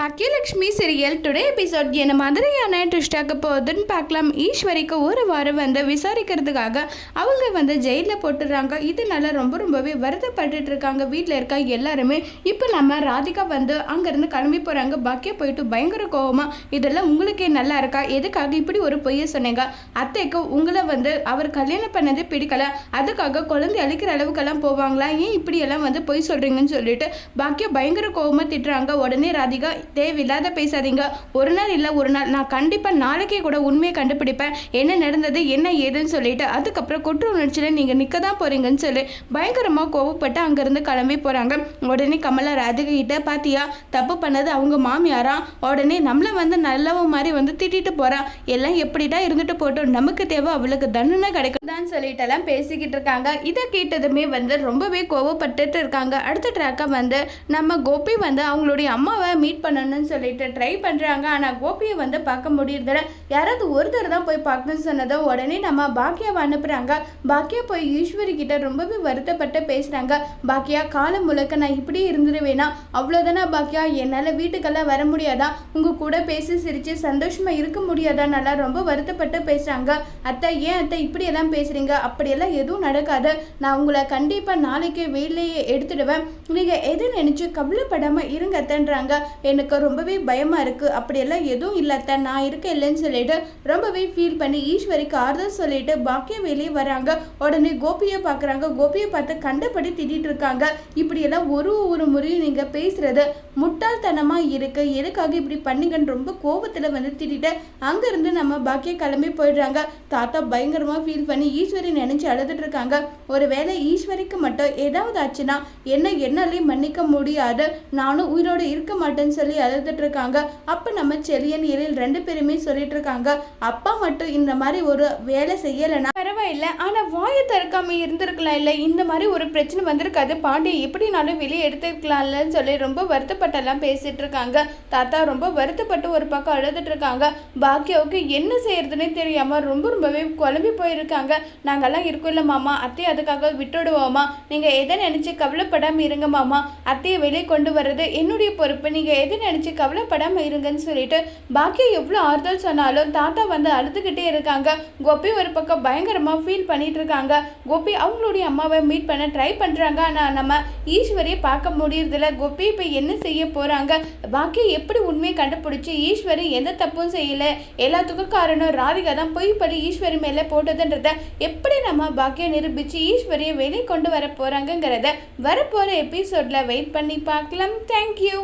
Baakiyalakshmi serial today episode என்ன மாதிரியான ட்விஸ்டாக்க போகுதுன்னு பார்க்கலாம். ஈஸ்வரிக்கு ஒரு வாரம் வந்து விசாரிக்கிறதுக்காக அவங்க வந்து ஜெயிலில் போட்டுடுறாங்க. இதனால ரொம்ப ரொம்பவே வருத்தப்பட்டுட்டு இருக்காங்க. வீட்டில் இருக்க எல்லாருமே இப்போ நம்ம ராதிகா வந்து அங்கேருந்து கிளம்பி போகிறாங்க பாக்கியா போயிட்டு பயங்கர கோபமாக இதெல்லாம் உங்களுக்கே நல்லா இருக்கா? எதுக்காக இப்படி ஒரு பொய்ய சொன்னீங்க? அத்தைக்கு உங்களை வந்து அவர் கல்யாணம் பண்ணதே பிடிக்கல. அதுக்காக குழந்தை அழிக்கிற அளவுக்கெல்லாம் போவாங்களா? ஏன் இப்படியெல்லாம் வந்து பொய் சொல்கிறீங்கன்னு சொல்லிட்டு பாக்கியா பயங்கர கோவமாக திட்டுறாங்க. உடனே ராதிகா தேவையில்லாத பேசாதீங்க. ஒரு நாள் இல்லை ஒரு நாள். நான் கண்டிப்பாக நாளைக்கே கூட உண்மையை கண்டுபிடிப்பேன். என்ன நடந்தது என்ன ஏதுன்னு சொல்லிட்டு அதுக்கப்புறம் குற்ற உணர்ச்சியில் நீங்கள் நிற்க தான் போகிறீங்கன்னு சொல்லி பயங்கரமாக கோவப்பட்டு அங்கேருந்து கிளம்பி போகிறாங்க உடனே கமலா ராதிகிட்ட பார்த்தியா தப்பு பண்ணது அவங்க மாமியாரா? உடனே நம்மளை வந்து நல்லவ மாதிரி வந்து திட்டிட்டு போகிறான் எல்லாம் எப்படிடா இருந்துட்டு போட்டோம் நமக்கு தேவை அவளுக்கு தண்டனை கிடைக்குதான்னு சொல்லிட்டு எல்லாம் பேசிக்கிட்டு இருக்காங்க. இதை கேட்டதுமே வந்து ரொம்பவே கோவப்பட்டுட்டு இருக்காங்க. அடுத்த ட்ராக்கை வந்து நம்ம கோபி வந்து அவங்களுடைய அம்மாவை மீட் பண்ண பண்ணணும்னு சொல்லிட்டு ட்ரை பண்ணுறாங்க ஆனால் கோபியை வந்து பார்க்க முடியறதில்ல. யாராவது ஒருத்தர் தான் போய் பார்க்கணும்னு சொன்னதும் உடனே நம்ம பாக்கியாவை அனுப்புகிறாங்க பாக்கியா போய் ஈஸ்வரி கிட்ட ரொம்பவே வருத்தப்பட்டு பேசுகிறாங்க பாக்கியா காலம் முழுக்க நான் இப்படி இருந்துருவேனா? அவ்வளோதானா பாக்கியா என்னால் வீட்டுக்கெல்லாம் வர முடியாதா? உங்கள் கூட பேசி சிரித்து சந்தோஷமாக இருக்க முடியாதா? நல்லா ரொம்ப வருத்தப்பட்டு பேசுகிறாங்க அத்தை ஏன் அத்தை இப்படியெல்லாம் பேசுகிறீங்க அப்படியெல்லாம் எதுவும் நடக்காது. நான் உங்களை கண்டிப்பாக நாளைக்கு வேலையை எடுத்துடுவேன். நீங்கள் எது நினச்சி கவலைப்படாமல் இருங்க அத்தைன்றாங்க. எனக்கு ரொம்பவே பயமாக இருக்குது அப்படியெல்லாம் எதுவும் இல்லாத நான் இருக்க இல்லைன்னு சொல்லிட்டு ரொம்பவே ஃபீல் பண்ணி ஈஸ்வரிக்கு ஆறுதல் சொல்லிட்டு பாக்கிய வெளியே வராங்க. உடனே கோபியை பார்க்குறாங்க. கோபியை பார்த்து கண்டபடி திட்டிகிட்டு இருக்காங்க. இப்படியெல்லாம் ஒரு ஒரு முறையும் நீங்கள் பேசுறது முட்டாள்தனமாக இருக்கு. எதுக்காக இப்படி பண்ணீங்கன்னு ரொம்ப கோபத்தில் வந்து திட்டிட்டு அங்கேருந்து நம்ம பாக்கிய கிளம்பி போயிடுறாங்க. தாத்தா பயங்கரமாக ஃபீல் பண்ணி ஈஸ்வரி நினச்சி அழுதுட்டு இருக்காங்க. ஒருவேளை ஈஸ்வரிக்கு மட்டும் ஏதாவது ஆச்சுன்னா என்ன என்னாலே மன்னிக்க முடியாது. நானும் உயிரோடு இருக்க மாட்டேன்னு சொல்லி அழுதுட்டு இருக்காங்க அப்போ நம்ம செலியன் எழில் ரெண்டு பேருமே சொல்லிட்டு இருக்காங்க அப்பா மட்டும் இந்த மாதிரி ஒரு வேலை செய்யலைன்னா? பரவாயில்ல. ஆனால் வாயை திறக்காம இருந்திருக்கலாம் இல்லை? இந்த மாதிரி ஒரு பிரச்சனை வந்திருக்காது. பாண்டி எப்படினாலும் வெளியே எடுத்துக்கலாம்லன்னு சொல்லி ரொம்ப வருத்தப்பட்டெல்லாம் பேசிட்டு இருக்காங்க தாத்தா ரொம்ப வருத்தப்பட்டு ஒரு பக்கம் அழுதுட்டு இருக்காங்க பாக்கியாவுக்கு என்ன செய்யறதுன்னே தெரியாம ரொம்ப ரொம்பவே குழம்பி போயிருக்காங்க. நாங்கெல்லாம் இருக்கோம்ல மாமா. அத்தையை அதுக்காக விட்டுடுவோமா நீங்க எதை நினைச்சு கவலைப்படாம இருங்க மாமா. அத்தையை வெளியே கொண்டு வர்றது என்னுடைய பொறுப்பு. நீங்க எதை நினச்சி கவலைப்படாமல் இருங்கன்னு சொல்லிட்டு பாக்கியம் எவ்வளோ ஆறுதல் சொன்னாலும் தாத்தா வந்து அழுதுகிட்டே இருக்காங்க. கோபி ஒரு பக்கம் பயங்கரமாக ஃபீல் பண்ணிட்டு இருக்காங்க. கோபி அவங்களுடைய அம்மாவை மீட் பண்ண ட்ரை பண்ணுறாங்க ஆனால் நம்ம ஈஸ்வரியை பார்க்க முடியறதில்ல. கோபி இப்போ என்ன செய்ய போகிறாங்க பாக்கியம் எப்படி உண்மையை கண்டுபிடிச்சி ஈஸ்வரி எந்த தப்பும் செய்யலை. எல்லாத்துக்கும் காரணம் ராதிகா தான். பொய் படி ஈஸ்வரி மேலே போட்டதுன்றத எப்படி நம்ம பாக்கியம் நிரூபிச்சு ஈஸ்வரியை வெளியே கொண்டு வர போகிறாங்கங்கிறத வரப்போகிற எபிசோடில் வெயிட் பண்ணி பார்க்கலாம். தேங்க்யூ